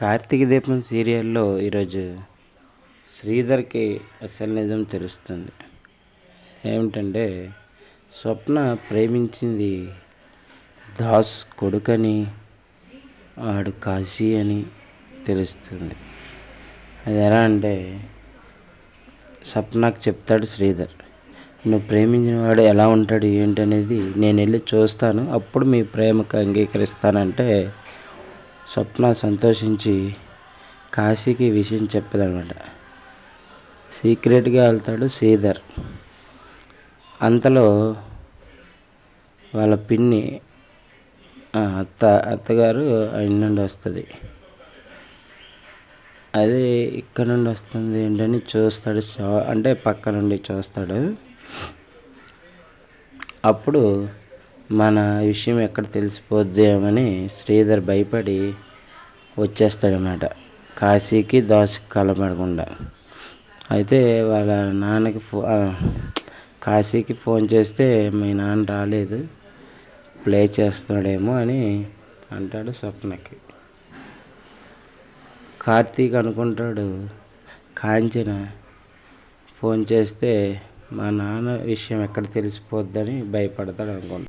కార్తీక దీపం సీరియల్లో ఈరోజు శ్రీధర్కి అసలు నిజం తెలుస్తుంది. ఏమిటంటే స్వప్న ప్రేమించింది దాస్ కొడుకని ఆడు కాశీ అని తెలుస్తుంది. అది ఎలా అంటే స్వప్నకు చెప్తాడు శ్రీధర్ నువ్వు ప్రేమించిన వాడు ఎలా ఉంటాడు ఏంటనేది నేను వెళ్ళి చూస్తాను. అప్పుడు మీ ప్రేమకు అంగీకరిస్తానంటే స్వప్న సంతోషించి కాశీకి విషయం చెప్పదనమాట సీక్రెట్గా వెళ్తాడు శ్రీధర్. అంతలో వాళ్ళ పిన్ని ఆ, అత్త అత్తగారు ఆయన నుండి వస్తుంది. అదే ఇక్కడ నుండి వస్తుంది ఏంటని చూస్తాడు అంటే పక్క నుండి చూస్తాడు. అప్పుడు మన విషయం ఎక్కడ తెలిసిపోద్దేమని శ్రీధర్ భయపడి వచ్చేస్తాడనమాట కాశీకి దాసు కలపడకుండా. అయితే వాళ్ళ నాన్నకి ఫో కాశీకి ఫోన్ చేస్తే మీ నాన్న రాలేదు ప్లే చేస్తున్నాడేమో అని అంటాడు స్వప్నకి. కార్తీక్ అనుకుంటాడు కాంచన ఫోన్ చేస్తే మా నాన్న విషయం ఎక్కడ తెలిసిపోద్దని భయపడతాడు అనుకుంటాడు